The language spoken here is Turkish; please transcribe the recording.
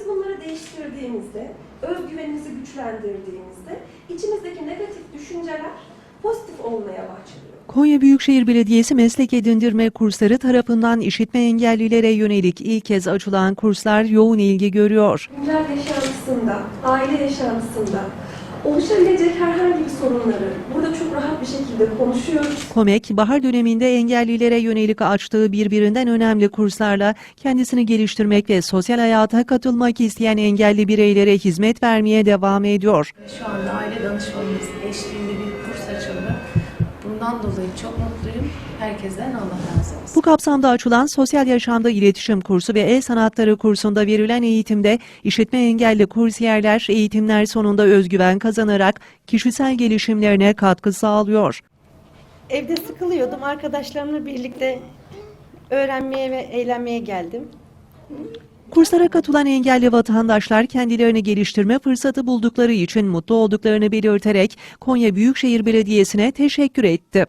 Biz bunları değiştirdiğimizde, özgüvenimizi güçlendirdiğimizde içimizdeki negatif düşünceler pozitif olmaya başlıyor. Konya Büyükşehir Belediyesi meslek edindirme kursları tarafından işitme engellilere yönelik ilk kez açılan kurslar yoğun ilgi görüyor. Güncel yaşantısında, aile yaşantısında oluşabilecek herhangi bir sorunları rahat bir şekilde konuşuyoruz. Komek, bahar döneminde engellilere yönelik açtığı birbirinden önemli kurslarla kendisini geliştirmek ve sosyal hayata katılmak isteyen engelli bireylere hizmet vermeye devam ediyor. Şu anda aile danışmanımız eşliğinde bir kurs açıldı. Bundan dolayı çok mutluyum. Herkesten Allah razı olsun. Bu kapsamda açılan sosyal yaşamda iletişim kursu ve el sanatları kursunda verilen eğitimde işitme engelli kursiyerler eğitimler sonunda özgüven kazanarak kişisel gelişimlerine katkı sağlıyor. Evde sıkılıyordum. Arkadaşlarımla birlikte öğrenmeye ve eğlenmeye geldim. Kurslara katılan engelli vatandaşlar kendilerini geliştirme fırsatı buldukları için mutlu olduklarını belirterek Konya Büyükşehir Belediyesi'ne teşekkür etti.